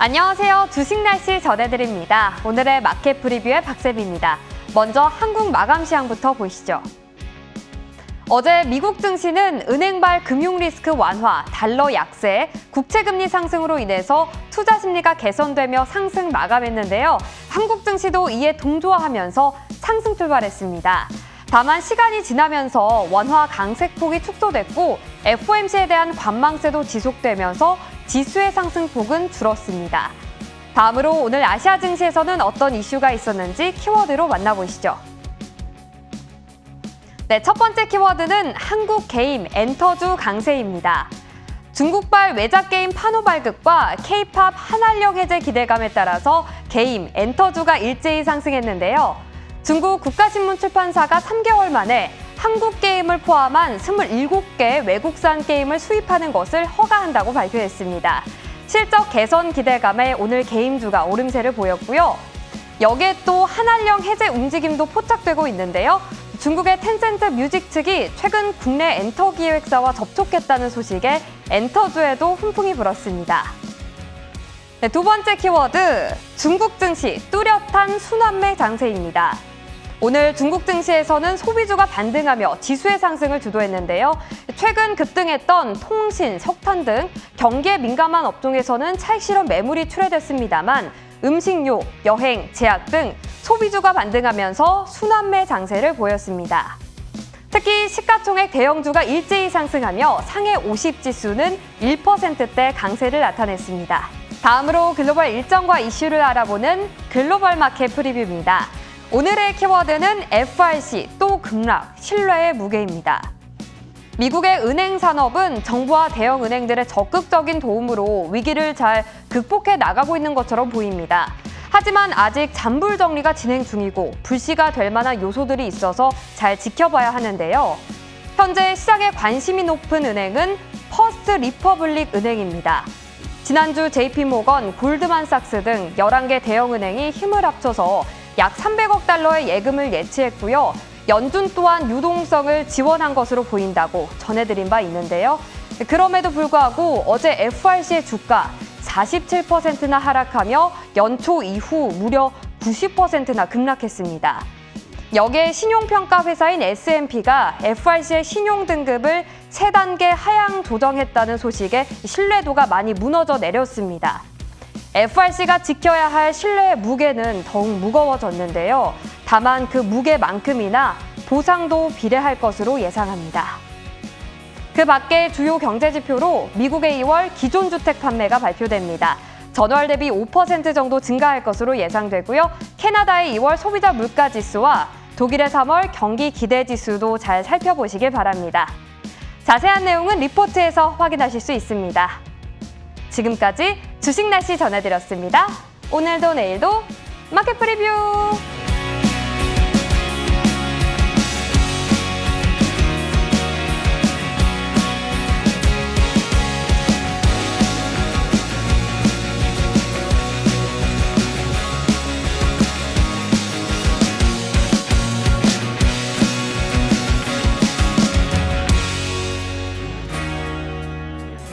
안녕하세요. 주식 날씨 전해드립니다. 오늘의 마켓 프리뷰의 박세비입니다. 먼저 한국 마감 시황부터 보시죠. 어제 미국 증시는 은행발 금융 리스크 완화, 달러 약세, 국채 금리 상승으로 인해서 투자 심리가 개선되며 상승 마감했는데요. 한국 증시도 이에 동조하면서 상승 출발했습니다. 다만 시간이 지나면서 원화 강세폭이 축소됐고 FOMC에 대한 관망세도 지속되면서 지수의 상승폭은 줄었습니다. 다음으로 오늘 아시아 증시에서는 어떤 이슈가 있었는지 키워드로 만나보시죠. 네, 첫 번째 키워드는 한국 게임 엔터주 강세입니다. 중국발 외작 게임 판호 발급과 K-팝 한한령 해제 기대감에 따라서 게임 엔터주가 일제히 상승했는데요. 중국 국가신문 출판사가 3개월 만에 한국 게임을 포함한 27개 외국산 게임을 수입하는 것을 허가한다고 발표했습니다. 실적 개선 기대감에 오늘 게임주가 오름세를 보였고요. 여기에 또 한한령 해제 움직임도 포착되고 있는데요. 중국의 텐센트 뮤직 측이 최근 국내 엔터 기획사와 접촉했다는 소식에 엔터주에도 훈풍이 불었습니다. 네, 두 번째 키워드, 중국 증시 뚜렷한 순환매 장세입니다. 오늘 중국 증시에서는 소비주가 반등하며 지수의 상승을 주도했는데요. 최근 급등했던 통신, 석탄 등 경기에 민감한 업종에서는 차익 실현 매물이 출회됐습니다만 음식료, 여행, 제약 등 소비주가 반등하면서 순환매 장세를 보였습니다. 특히 시가총액 대형주가 일제히 상승하며 상해 50 지수는 1%대 강세를 나타냈습니다. 다음으로 글로벌 일정과 이슈를 알아보는 글로벌 마켓 프리뷰입니다. 오늘의 키워드는 FRC 또 급락, 신뢰의 무게입니다. 미국의 은행 산업은 정부와 대형 은행들의 적극적인 도움으로 위기를 잘 극복해 나가고 있는 것처럼 보입니다. 하지만 아직 잔불 정리가 진행 중이고 불씨가 될 만한 요소들이 있어서 잘 지켜봐야 하는데요. 현재 시장에 관심이 높은 은행은 퍼스트 리퍼블릭 은행입니다. 지난주 JP모건, 골드만삭스 등 11개 대형 은행이 힘을 합쳐서 약 300억 달러의 예금을 예치했고요. 연준 또한 유동성을 지원한 것으로 보인다고 전해드린 바 있는데요. 그럼에도 불구하고 어제 FRC의 주가 47%나 하락하며 연초 이후 무려 90%나 급락했습니다. 여기에 신용평가 회사인 S&P가 FRC의 신용 등급을 세 단계 하향 조정했다는 소식에 신뢰도가 많이 무너져 내렸습니다. FRC가 지켜야 할 신뢰의 무게는 더욱 무거워졌는데요. 다만 그 무게만큼이나 보상도 비례할 것으로 예상합니다. 그 밖에 주요 경제 지표로 미국의 2월 기존 주택 판매가 발표됩니다. 전월 대비 5% 정도 증가할 것으로 예상되고요. 캐나다의 2월 소비자 물가 지수와 독일의 3월 경기 기대 지수도 잘 살펴보시길 바랍니다. 자세한 내용은 리포트에서 확인하실 수 있습니다. 지금까지 주식 날씨 전해드렸습니다. 오늘도 내일도 마켓 프리뷰!